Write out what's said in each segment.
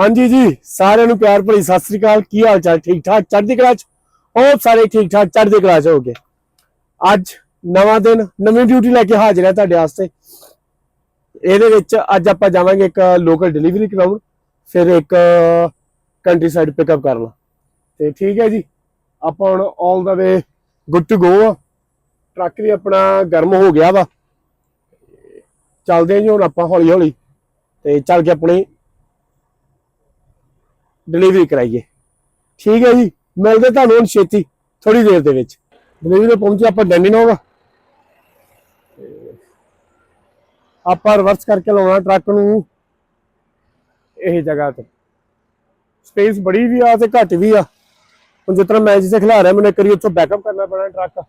ਹਾਂਜੀ ਜੀ, ਸਾਰਿਆਂ ਨੂੰ ਪਿਆਰ ਭਰੀ ਸਤਿ ਸ੍ਰੀ ਅਕਾਲ। ਕੀ ਹਾਲ ਚਾਲ? ਠੀਕ ਠਾਕ? ਚੜ੍ਹਦੀ ਕਲਾ ਚ? ਉਹ ਸਾਰੇ ਠੀਕ ਠਾਕ, ਚੜ੍ਹਦੀ ਕਲਾ ਚ ਹੋਗੇ ਅੱਜ ਨਵਾਂ ਦਿਨ, ਨਵੀਂ ਡਿਊਟੀ ਲੈ ਕੇ ਹਾਜ਼ਰ ਹੈ ਤੁਹਾਡੇ ਵਾਸਤੇ। ਇਹਦੇ ਵਿੱਚ ਅੱਜ ਆਪਾਂ ਜਾਵਾਂਗੇ ਇੱਕ ਲੋਕਲ ਡਿਲੀਵਰੀ ਕਰਾਉਣ ਫਿਰ ਇੱਕ ਕੰਟਰੀ ਸਾਈਡ ਪਿਕਅਪ ਕਰਨਾ। ਤੇ ਠੀਕ ਹੈ ਜੀ, ਆਪਾਂ ਹੁਣ all the way good to ਗੋ ਆ। ਟਰੱਕ ਵੀ ਆਪਣਾ ਗਰਮ ਹੋ ਗਿਆ ਵਾ। ਚੱਲਦੇ ਹਾਂ ਜੀ ਹੁਣ ਆਪਾਂ ਹੌਲੀ ਹੌਲੀ ਤੇ ਚੱਲ ਕੇ ਆਪਣੀ ਡਿਲੀਵਰੀ ਕਰਾਈਏ। ਠੀਕ ਹੈ ਜੀ, ਮਿਲਦੇ ਤੁਹਾਨੂੰ ਹੁਣ ਛੇਤੀ ਥੋੜੀ ਦੇਰ ਦੇ ਵਿੱਚ। ਡਿਲੀਵਰੀ ਤੇ ਪਹੁੰਚੇ, ਆਪਾਂ ਡੈਂਡਿਨੋਵਾ ਆਪਾਂ ਰਿਵਰਸ ਕਰਕੇ ਲਾਉਣਾ ਟਰੱਕ ਨੂੰ। ਇਹ ਜਗ੍ਹਾ ਤੇ। ਸਪੇਸ ਬੜੀ ਵੀ ਆ ਤੇ ਘੱਟ ਵੀ ਆ। ਹੁਣ ਜਿਸ ਤਰ੍ਹਾਂ ਮੈਂ ਜਿੱਥੇ ਖਿਲਾ ਰਿਹਾ, ਮੈਨੂੰ ਇੱਕ ਉੱਥੋਂ ਬੈਕਅਪ ਕਰਨਾ ਪੈਣਾ ਟਰੱਕ।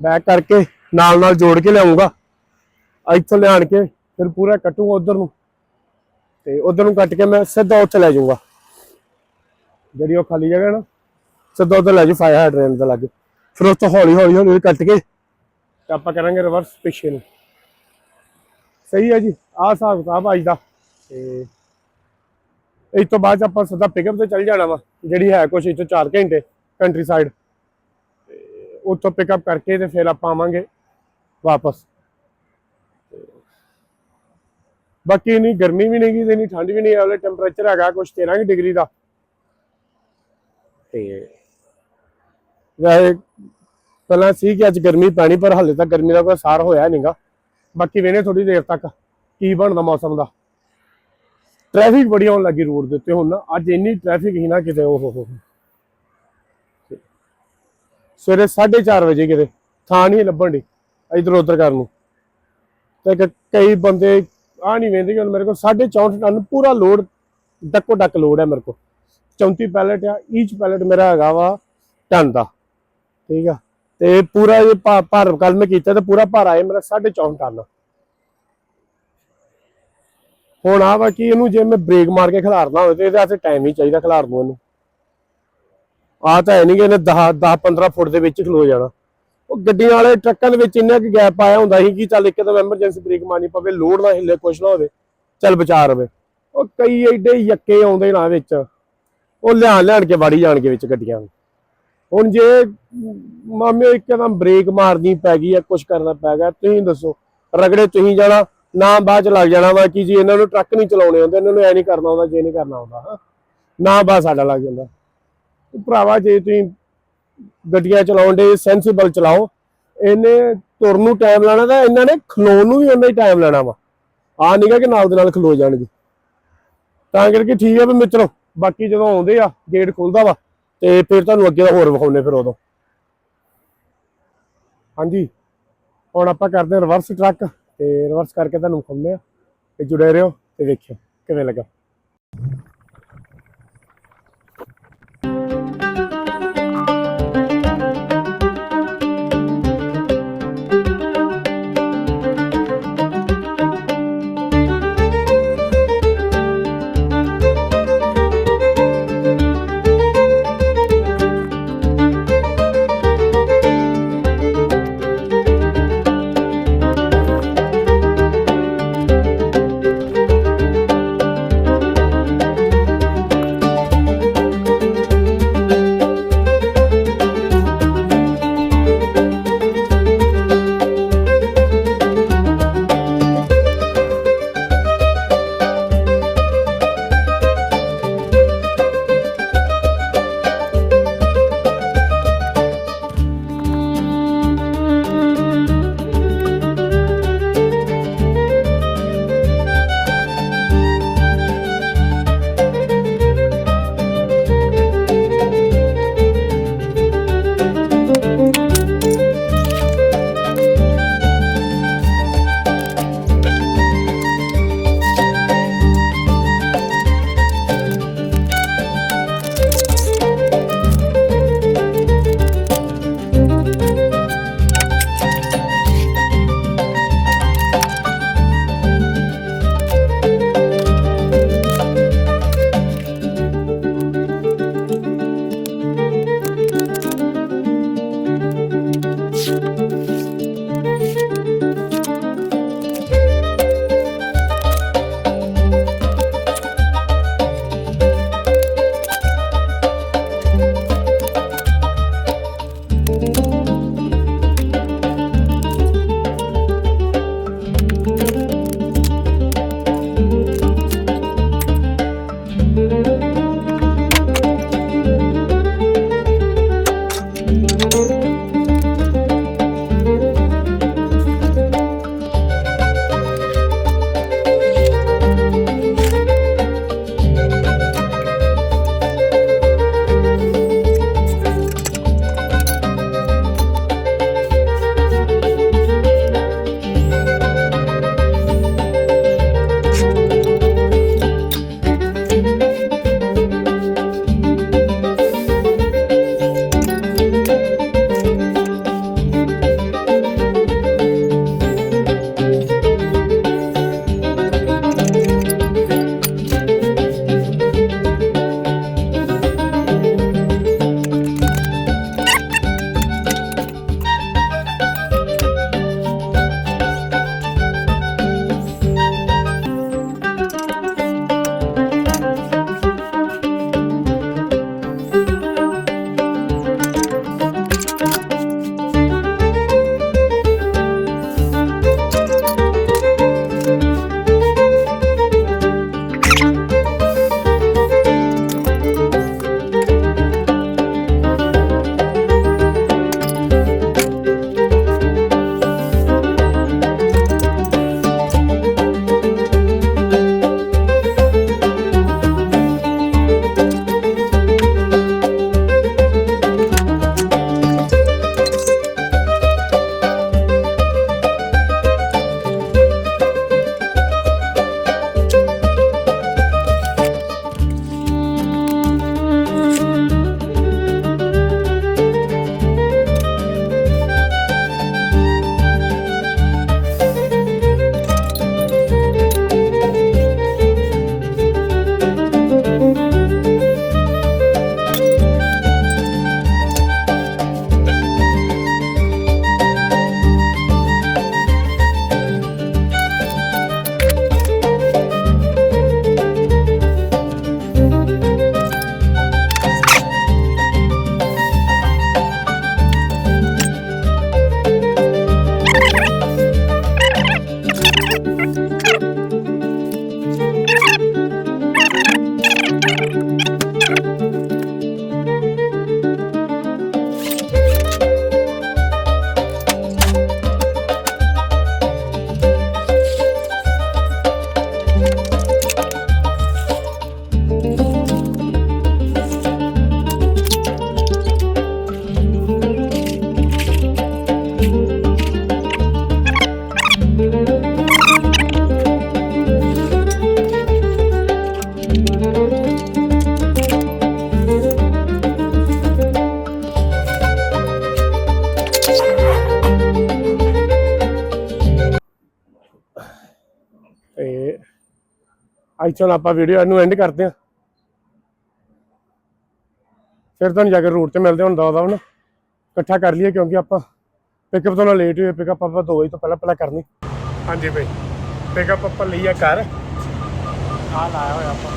ਬੈਕ ਕਰਕੇ ਨਾਲ ਨਾਲ ਜੋੜ ਕੇ ਲਿਆਉਂਗਾ ਇੱਥੋਂ ਲਿਆਣ ਕੇ ਫਿਰ ਪੂਰਾ ਕੱਟੂਗਾ ਉਧਰ ਨੂੰ। ਤੇ ਉਧਰ ਨੂੰ ਕੱਟ ਕੇ ਮੈਂ ਸਿੱਧਾ ਉੱਥੇ ਲੈ ਜਾਊਂਗਾ। ਜਿਹੜੀ ਉਹ ਖਾਲੀ ਜਗ੍ਹਾ ਨਾ, ਸਿੱਧਾ ਉਧਰ ਲੈ ਜਾਊ ਫਾਇਰ ਹਾਈਡਰੈਂਟ ਦੇ ਲਾਗੇ। ਫਿਰ ਉਸ ਤੋਂ ਹੌਲੀ ਹੌਲੀ ਹੌਲੀ ਕੱਟ ਕੇ ਤੇ ਆਪਾਂ ਕਰਾਂਗੇ ਰਿਵਰਸ ਪਿੱਛੇ ਨੂੰ। ਸਹੀ ਹੈ ਜੀ, ਆਹ ਹਿਸਾਬ ਕਿਤਾਬ ਅੱਜ ਦਾ। ਤੇ ਇਸ ਤੋਂ ਬਾਅਦ ਆਪਾਂ ਸਿੱਧਾ ਪਿਕਅਪ ਤੇ ਚੱਲ ਜਾਣਾ ਵਾ, ਜਿਹੜੀ ਹੈ ਕੁਛ ਇੱਥੋਂ 4 ਘੰਟੇ ਕੰਟਰੀ ਸਾਈਡ ਤੇ ਉੱਥੋਂ ਪਿਕਅਪ ਕਰਕੇ ਤੇ ਫਿਰ ਆਪਾਂ ਆਵਾਂਗੇ ਵਾਪਸ। ਬਾਕੀ ਨਹੀਂ ਗਰਮੀ ਵੀ ਨਹੀਂ ਗੀ ਤੇ ਨਹੀਂ ਠੰਡ ਵੀ ਨਹੀਂ ਆਵਲੇ ਟੈਂਪਰੇਚਰ ਹੈਗਾ ਕੁਛ 13 ਡਿਗਰੀ ਦਾ। ਤੇ ਵੈਸੇ ਪਹਿਲਾਂ ਸੀ ਕਿ ਅੱਜ ਗਰਮੀ ਪੈਣੀ, ਪਰ ਹਾਲੇ ਤੱਕ ਗਰਮੀ ਦਾ ਕੋਈ ਅਸਰ ਹੋਇਆ ਨਹੀਂਗਾ ਬਾਕੀ ਵੇਨੇ ਥੋੜੀ ਦੇਰ ਤੱਕ ਕੀ ਬਣਦਾ ਮੌਸਮ ਦਾ। ਟ੍ਰੈਫਿਕ ਬੜੀ ਆਉਣ ਲੱਗੀ ਰੋਡ ਦੇ ਉੱਤੇ ਹੁਣ ਨਾ। ਅੱਜ ਇੰਨੀ ਟ੍ਰੈਫਿਕ ਹੀ ਨਾ ਕਿਤੇ ਉਹ ਹੋ। ਸਵੇਰੇ 4:30 ਵਜੇ ਕਿਤੇ, ਥਾਂ ਨਹੀਂ ਲੱਭਣ ਦੀ ਇਧਰ ਉਧਰ ਕਰਨ ਨੂੰ। ਤੇ ਕਈ ਬੰਦੇ ਆ ਨਹੀਂ ਵੇਂਦੇ ਕਿ ਹੁਣ ਮੇਰੇ ਕੋਲ 64 ਟਨ ਪੂਰਾ ਲੋਡ ਡੱਕੋ ਡੱਕ ਲੋਡ ਹੈ ਮੇਰੇ ਕੋਲ। 34 ਪੈਲਟ ਆ ਈਚ ਪੈਲਟ ਮੇਰਾ ਹੈਗਾ ਵਾ ਟਨ ਦਾ। ਠੀਕ ਆ? ਤੇ ਪੂਰਾ ਇਹ ਭਾ- ਭਾਰ ਕੱਲ ਮੈਂ ਕੀਤਾ ਤੇ ਪੂਰਾ ਭਾਰ ਆਇਆ ਮੇਰਾ 64 ਟਨ। ਹੁਣ ਆ ਵਾ ਕਿ ਇਹਨੂੰ ਜੇ ਮੈਂ ਬ੍ਰੇਕ ਮਾਰ ਕੇ ਖਿਲਾਰਨਾ ਹੋਵੇ ਤੇ ਇਹਦੇ ਵਾਸਤੇ ਟਾਈਮ ਹੀ ਚਾਹੀਦਾ ਖਿਲਾਰਨ ਨੂੰ ਇਹਨੂੰ। ਆ ਤਾਂ ਹੈ ਨਹੀਂ ਕਿ ਇਹਨੇ 10 10 15 ਫੁੱਟ ਦੇ ਵਿੱਚ ਖਲੋ ਜਾਣਾ। ਉਹ ਗੱਡੀਆਂ ਵਾਲੇ ਟਰੱਕਾਂ ਦੇ ਵਿੱਚ ਇੰਨਾ ਕਿ ਗੈਪ ਆਇਆ ਹੁੰਦਾ ਸੀ ਕਿ ਚੱਲ ਇੱਕਦਮ ਐਮਰਜੈਂਸੀ ਬ੍ਰੇਕ ਮਾਰਨੀ ਪਵੇ ਲੋਡ ਨਾ ਹਿੱਲੇ ਕੁਛ ਨਾ ਹੋਵੇ, ਚੱਲ ਬਚਾ ਰਵੇ। ਉਹ ਕਈ ਐਡੇ ਯੱਕੇ ਆਉਂਦੇ ਨਾ ਵਿੱਚ। ਉਹ ਲਿਆਣ ਲਿਆਣ ਕੇ ਵਾੜੀ ਜਾਣ ਕੇ ਵਿੱਚ ਗੱਡੀਆਂ ਨੂੰ। ਹੁਣ ਜੇ ਮਾਮੇ ਇੱਕਦਮ ਬ੍ਰੇਕ ਮਾਰਨੀ ਪੈ ਗਈ ਜਾਂ ਕੁਛ ਕਰਨਾ ਪੈ ਗਿਆ, ਤੁਸੀਂ ਦੱਸੋ, ਰਗੜੇ ਤੁਸੀਂ ਜਾਣਾ, ਨਾ ਬਾਅਦ ਚ ਲੱਗ ਜਾਣਾ ਵਾ ਕਿ ਜੀ ਇਹਨਾਂ ਨੂੰ ਟਰੱਕ ਨਹੀਂ ਚਲਾਉਣੇ ਆਉਂਦੇ, ਇਹਨਾਂ ਨੂੰ ਐ ਨਹੀਂ ਕਰਨਾ ਆਉਂਦਾ, ਜੇ ਨਹੀਂ ਕਰਨਾ ਆਉਂਦਾ, ਹਾਂ। ਨਾ ਬਾਅਦ ਸਾਡਾ ਲੱਗ ਜਾਂਦਾ। ਭਰਾਵਾ, ਜੇ ਤੁਸੀਂ ਗੱਡੀਆਂ ਚਲਾਉਣ ਦੇ ਸੈਂਸੀਬਲ ਚਲਾਓ, ਇਹਨੇ ਤੁਰਨ ਨੂੰ ਟਾਈਮ ਲੈਣਾ ਤਾਂ ਇਹਨਾਂ ਨੇ ਖਲੋਣ ਨੂੰ ਵੀ ਉਹਨਾਂ ਹੀ ਟਾਈਮ ਲੈਣਾ ਵਾ। ਆ ਨਹੀਂਗਾ ਕਿ ਨਾਲ ਦੇ ਨਾਲ ਖਲੋ ਜਾਣਗੇ। ਤਾਂ ਕਰਕੇ ਠੀਕ ਆ ਵੀ ਮਿੱਤਰੋ। ਬਾਕੀ ਜਦੋਂ ਆਉਂਦੇ ਆ ਗੇਟ ਖੁੱਲਦਾ ਵਾ, ਤੇ ਫਿਰ ਤੁਹਾਨੂੰ ਅੱਗੇ ਦਾ ਹੋਰ ਵਿਖਾਉਨੇ ਫਿਰ ਉਦੋਂ। ਹਾਂਜੀ, ਹੁਣ ਆਪਾਂ ਕਰਦੇ ਹਾਂ ਰਿਵਰਸ ਟਰੱਕ ਤੇ ਰਿਵਰਸ ਕਰਕੇ ਤੁਹਾਨੂੰ ਵਿਖਾਉਂਦੇ ਆ ਤੇ ਜੁੜੇ ਰਹੋ ਤੇ ਵੇਖਿਓ ਕਿਵੇਂ ਲੱਗਾ। ਇੱਥੋਂ ਆਪਾਂ ਵੀਡੀਓ ਇਹਨੂੰ ਐਂਡ ਕਰਦੇ ਹਾਂ। ਫਿਰ ਤੁਹਾਨੂੰ ਜਾ ਕੇ ਰੂਟ ਤੇ ਮਿਲਦੇ ਹੁਣ ਦਾ ਉਹਦਾ ਨਾ ਇਕੱਠਾ ਕਰ ਲਈਏ ਕਿਉਂਕਿ ਆਪਾਂ ਪਿਕਅਪ ਤੋਂ ਨਾ ਲੇਟ ਹੋਏ ਪਿਕਅਪ ਆਪਾਂ 2 ਵਜੇ ਤੋਂ ਪਹਿਲਾਂ ਪਹਿਲਾਂ ਕਰਨੀ। ਹਾਂਜੀ ਭਾਈ ਪਿਕਅਪ ਆਪਾਂ ਲਈ ਆ ਘਰ। ਆ ਲਾਇਆ ਹੋਇਆ ਆਪਾਂ।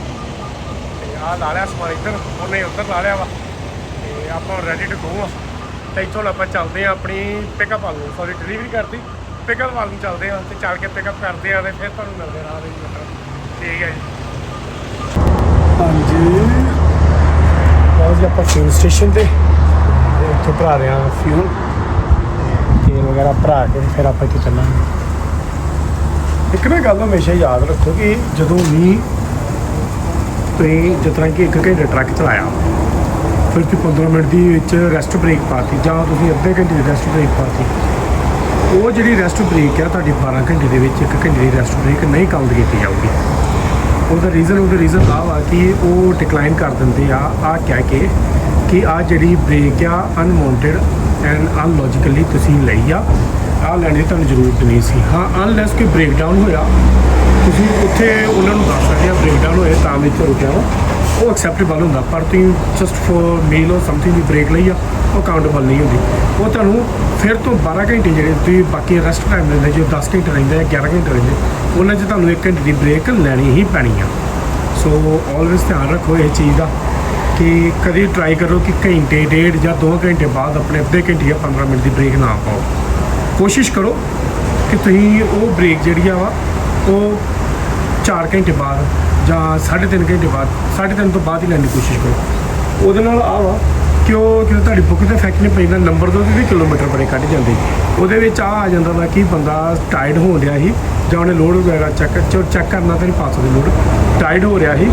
ਤੇ ਆ ਲਾ ਲਿਆ ਸਮਾਨ ਇੱਧਰ, ਉਹਨੇ ਉੱਧਰ ਲਾ ਲਿਆ ਵਾ। ਤੇ ਆਪਾਂ ਰੈਡੀ ਟੂ ਗੋ ਆ। ਤੇ ਇੱਥੋਂ ਆਪਾਂ ਚੱਲਦੇ ਆ ਆਪਣੀ ਪਿਕਅਪ ਵੱਲ ਨੂੰ। ਸੌਰੀ ਡਿਲੀਵਰੀ ਕਰਦੀ ਪਿਕਅਪ ਵੱਲ ਨੂੰ ਚੱਲਦੇ ਆ ਤੇ ਚੱਲ ਕੇ ਪਿਕਅਪ ਕਰਦੇ ਆ ਤੇ ਫਿਰ ਤੁਹਾਨੂੰ ਮਿਲਦੇ ਰਾਹ ਦੇ ਵਿੱਚ। ਠੀਕ ਹੈ ਜੀ। ਹਾਂਜੀ। ਲਓ ਜੀ, ਆਪਾਂ ਫਿਊਲ ਸਟੇਸ਼ਨ ਤੇ ਤੇ ਇੱਥੇ ਭਰਾ ਰਹੇ ਹਾਂ ਫਿਊਲ ਤੇਲ ਵਗੈਰਾ ਭਰਾ ਕੇ ਫਿਰ ਆਪਾਂ ਇੱਥੇ ਚੱਲਾਂਗੇ। ਇੱਕ ਨਾ ਗੱਲ ਹਮੇਸ਼ਾ ਯਾਦ ਰੱਖੋ ਕਿ ਜਦੋਂ ਵੀ ਤੁਸੀਂ ਜਿਸ ਤਰ੍ਹਾਂ ਕਿ ਇੱਕ ਘੰਟੇ ਟਰੱਕ ਚਲਾਇਆ, ਫਿਰ ਤੁਸੀਂ 15 ਮਿੰਟ ਦੀ ਵਿੱਚ ਰੈਸਟ ਬ੍ਰੇਕ ਪਾਤੀ ਜਾਂ ਤੁਸੀਂ ਅੱਧੇ ਘੰਟੇ ਦੀ ਰੈਸਟ ਬ੍ਰੇਕ ਪਾਤੀ, ਉਹ ਜਿਹੜੀ ਰੈਸਟ ਬ੍ਰੇਕ ਹੈ ਤੁਹਾਡੀ 12 ਘੰਟੇ ਦੇ ਵਿੱਚ, ਇੱਕ ਘੰਟੇ ਦੀ ਰੈਸਟ ਬ੍ਰੇਕ ਨਹੀਂ ਕਾਊਂਟ ਕੀਤੀ ਜਾਊਗੀ। ਉਹਦਾ ਰੀਜ਼ਨ ਉਹਦਾ ਰੀਜ਼ਨ ਆ ਵਾ ਕਿ ਉਹ ਡਿਕਲਾਈਨ ਕਰ ਦਿੰਦੇ ਆ ਆ ਕਹਿ ਕੇ ਕਿ ਆ ਜਿਹੜੀ ਬ੍ਰੇਕ ਆ ਅਨਵਾਂਟਡ ਐਂਡ ਅਨਲੋਜੀਕਲੀ ਤੁਸੀਂ ਲਈ ਆ ਆ ਲੈਣ ਦੀ ਤੁਹਾਨੂੰ ਜ਼ਰੂਰਤ ਨਹੀਂ ਸੀ। ਹਾਂ ਅਨਲੈਸ ਕੋਈ ਬ੍ਰੇਕਡਾਊਨ ਹੋਇਆ, ਤੁਸੀਂ ਉੱਥੇ ਉਹਨਾਂ ਨੂੰ ਦੱਸ ਸਕਦੇ ਆ ਬ੍ਰੇਕਡਾਊਨ ਹੋਏ ਤਾਂ ਮੈਂ ਇੱਥੇ ਰੁਕਿਆ ਹੋ ਉਹ ਐਕਸੈਪਟੇਬਲ ਹੁੰਦਾ, ਪਰ ਤੁਸੀਂ ਜਸਟ ਫॉर ਮੀਲ ਔਰ ਸਮਥਿੰਗ ਦੀ ਬ੍ਰੇਕ ਲਈ ਆ, ਉਹ ਕਾਊਂਟੇਬਲ ਨਹੀਂ ਹੁੰਦੀ। ਉਹ ਤੁਹਾਨੂੰ ਫਿਰ ਤੋਂ 12 ਘੰਟੇ ਜਿਹੜੇ ਤੁਸੀਂ ਬਾਕੀ ਰੈਸਟ ਟਾਈਮ ਲੈਂਦੇ ਜੋ 10 ਘੰਟੇ ਰਹਿੰਦੇ ਆ 11 ਘੰਟੇ ਰਹਿੰਦੇ ਉਹਨਾਂ 'ਚ ਤੁਹਾਨੂੰ 1 ਘੰਟੇ ਦੀ ਬ੍ਰੇਕ ਲੈਣੀ ਹੀ ਪੈਣੀ ਆ। ਸੋ ਆਲਵੇਸ ਧਿਆਨ ਰੱਖੋ ਇਹ ਚੀਜ਼ ਦਾ ਕਿ ਕਦੀ ਟਰਾਈ ਕਰੋ ਕਿ ਘੰਟੇ, ਡੇਢ ਜਾਂ 2 ਘੰਟੇ ਬਾਅਦ ਆਪਣੇ ਅੱਧੇ ਘੰਟੇ ਜਾਂ 15 ਮਿੰਟ ਦੀ ਬ੍ਰੇਕ ਨਾ ਪਾਓ। ਕੋਸ਼ਿਸ਼ ਕਰੋ ਕਿ ਤੁਸੀਂ ਉਹ ਬ੍ਰੇਕ ਜਿਹੜੀ ਆ ਵਾ ਉਹ 4 ਘੰਟੇ ਬਾਅਦ ਜਾਂ 3.5 ਘੰਟੇ ਬਾਅਦ 3.5 ਤੋਂ ਬਾਅਦ ਹੀ ਲੈਣ ਦੀ ਕੋਸ਼ਿਸ਼ ਕਰੋ। ਉਹਦੇ ਨਾਲ ਆਹ ਵਾ ਕਿ ਉਹ ਜਦੋਂ ਤੁਹਾਡੀ ਬੁੱਕ ਤੇ ਫੈਕਟ ਨਹੀਂ ਪੈਂਦਾ ਨੰਬਰ ਤੋਂ ਵੀ ਕਿਲੋਮੀਟਰ ਬੜੇ ਕੱਢ ਜਾਂਦੇ। ਉਹਦੇ ਵਿੱਚ ਆ ਆ ਜਾਂਦਾ ਵਾ ਕਿ ਬੰਦਾ ਟਾਇਰਡ ਹੋ ਰਿਹਾ ਸੀ ਜਾਂ ਉਹਨੇ ਲੋਡ ਵਗੈਰਾ ਚੈੱਕ ਚੋ ਚੈੱਕ ਕਰਨਾ ਤਾਂ ਨਹੀਂ ਪਾ ਦੀ ਲੋਡ ਟਾਇਰਡ ਹੋ ਰਿਹਾ ਸੀ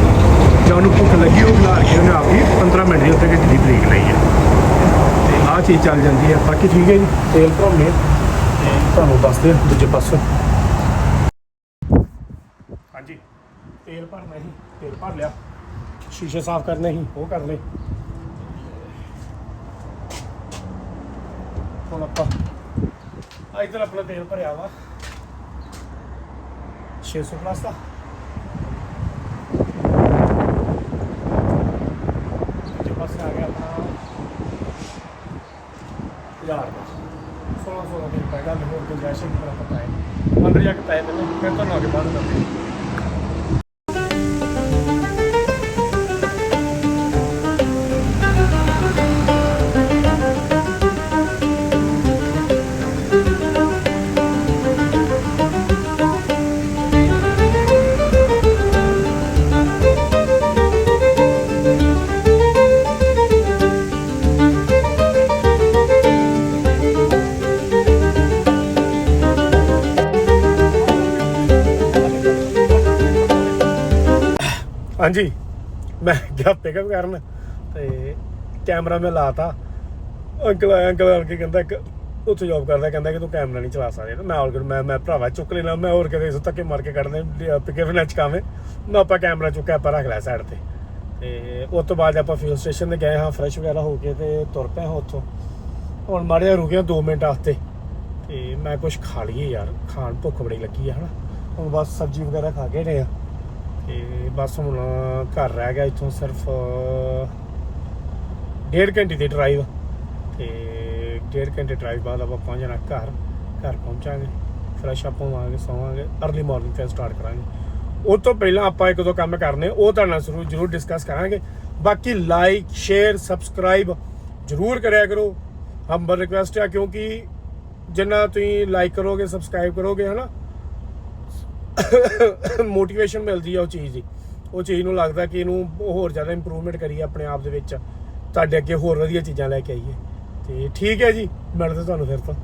ਜਾਂ ਉਹਨੂੰ ਭੁੱਖ ਲੱਗੀ ਉਹ ਖਿਲਾਰ ਕੇ ਉਹਨੇ ਆਪ ਹੀ 15 ਮਿੰਟ ਦੀ ਉੱਤੇ ਘੰਟੇ ਦੀ ਬ੍ਰੇਕ ਲਈ ਹੈ। ਤੇ ਆਹ ਚੀਜ਼ ਚੱਲ ਜਾਂਦੀ ਹੈ। ਬਾਕੀ ਠੀਕ ਹੈ ਜੀ, ਤੇਲ ਭਰਾਉਂਦੇ ਹਾਂ। ਤੁਹਾਨੂੰ ਦੱਸਦੇ ਹਾਂ ਦੂਜੇ ਪਾਸੋਂ ਹਾਂਜੀ ਤੇਲ ਭਰਨਾ ਸੀ ਤੇਲ ਭਰ ਲਿਆ। ਸ਼ੀਸ਼ੇ ਸਾਫ਼ ਕਰਨੇ ਸੀ, ਉਹ ਕਰ ਲਏ। ਹੁਣ ਆਪਾਂ ਆ ਇੱਧਰ ਆਪਣਾ ਤੇਲ ਭਰਿਆ ਵਾ। 600 ਪਲੱਸ ਦਾ। ਦੂਜੇ ਪਾਸੇ ਆ ਗਿਆ ਆਪਣਾ 1000 ਦਾ। 16 16 ਦਿਨ ਪਹਿਲਾਂ ਮੈਨੂੰ ਗੁੰਜਾਇਸ਼ ਹੈ ਪਤਾ ਹੈ ਅੰਦਰ ਜਾ ਕੇ ਪੈ ਮੈਨੂੰ ਫਿਰ ਤੁਹਾਨੂੰ ਅੱਗੇ ਬਾਅਦ ਕਰਦੇ ਹਾਂਜੀ। ਮੈਂ ਗਿਆ ਪਿਕਅਪ ਕਰਨ ਤੇ ਕੈਮਰਾ ਮੈਂ ਲਾਤਾ। ਅੰਕਲ ਆਇਆ ਅੰਕਲ ਆਣ ਕੇ ਕਹਿੰਦਾ ਇੱਕ ਉੱਥੇ ਜੌਬ ਕਰਦਾ, ਕਹਿੰਦਾ ਕਿ ਤੂੰ ਕੈਮਰਾ ਨਹੀਂ ਚਲਾ ਸਕਦਾ। ਮੈਂ ਆਲ ਮੈਂ ਮੈਂ ਭਰਾਵਾ ਚੁੱਕ ਲੈਣਾ, ਮੈਂ ਹੋਰ ਕਦੇ ਇਸ ਧੱਕੇ ਮਾਰ ਕੇ ਕੱਢਦੇ ਪਿਕਅਪ ਨਾਲ ਚਕਾਵੇਂ ਮੈਂ ਆਪਾਂ ਕੈਮਰਾ ਚੁੱਕਿਆ ਆਪਾਂ ਰੱਖ ਲੈ ਸਾਈਡ ਤੇ। ਤੇ ਉਸ ਤੋਂ ਬਾਅਦ ਆਪਾਂ ਫਿਊਲ ਸਟੇਸ਼ਨ ਤੇ ਗਏ ਹਾਂ ਫਰੈਸ਼ ਵਗੈਰਾ ਹੋ ਕੇ ਤੇ ਤੁਰ ਪਏ ਹਾਂ ਉੱਥੋਂ। ਹੁਣ ਮਾੜੇ ਜਿਹਾ ਰੁਕੇ 2 ਮਿੰਟ ਆਸਤੇ ਤੇ ਮੈਂ ਕੁਝ ਖਾ ਲਈਏ ਯਾਰ, ਖਾਣ ਭੁੱਖ ਬੜੀ ਲੱਗੀ ਆ, ਹਨਾ। ਹੁਣ ਬਸ ਸਬਜ਼ੀ ਵਗੈਰਾ ਖਾ ਕੇ ਰਹੇ ਆ। ਤੇ ਬਸ ਹੁਣ ਘਰ ਰਹਿ ਗਿਆ ਇੱਥੋਂ ਸਿਰਫ ਡੇਢ ਘੰਟੇ ਦੀ ਡਰਾਈਵ ਤੇ ਡੇਢ ਘੰਟੇ ਡਰਾਈਵ ਬਾਅਦ ਆਪਾਂ ਪਹੁੰਚ ਜਾਣਾ ਘਰ। ਘਰ ਪਹੁੰਚਾਂਗੇ ਫਰੈਸ਼ ਅਪ ਹੋਵਾਂਗੇ, ਸੌਵਾਂਗੇ अर्ਲੀ ਮਾਰਨਿੰਗ ਫਿਰ ਸਟਾਰਟ ਕਰਾਂਗੇ। ਉਹ ਤੋਂ ਪਹਿਲਾਂ ਆਪਾਂ ਇੱਕ ਦੋ ਕੰਮ ਕਰਨੇ, ਉਹ ਤੁਹਾਡੇ ਨਾਲ ਜ਼ਰੂਰ ਜ਼ਰੂਰ ਡਿਸਕਸ ਕਰਾਂਗੇ। ਬਾਕੀ ਲਾਈਕ ਸ਼ੇਅਰ ਸਬਸਕ੍ਰਾਈਬ ਜ਼ਰੂਰ ਕਰਿਆ ਕਰੋ। ਹੰਬਲ ਰਿਕੁਐਸਟ ਆ, ਕਿਉਂਕਿ ਜਿੰਨਾ ਤੁਸੀਂ ਲਾਈਕ ਕਰੋਗੇ ਸਬਸਕ੍ਰਾਈਬ ਕਰੋਗੇ, ਹਨਾ? ਮੋਟੀਵੇਸ਼ਨ ਮਿਲਦੀ ਆ ਉਹ ਚੀਜ਼ ਦੀ। ਉਹ ਚੀਜ਼ ਨੂੰ ਲੱਗਦਾ ਕਿ ਇਹਨੂੰ ਹੋਰ ਜ਼ਿਆਦਾ ਇੰਪਰੂਵਮੈਂਟ ਕਰੀਏ ਆਪਣੇ ਆਪ ਦੇ ਵਿੱਚ, ਤੁਹਾਡੇ ਅੱਗੇ ਹੋਰ ਵਧੀਆ ਚੀਜ਼ਾਂ ਲੈ ਕੇ ਆਈਏ। ਤੇ ਠੀਕ ਹੈ ਜੀ, ਮਿਲਦੇ ਤੁਹਾਨੂੰ ਫਿਰ ਤੋਂ।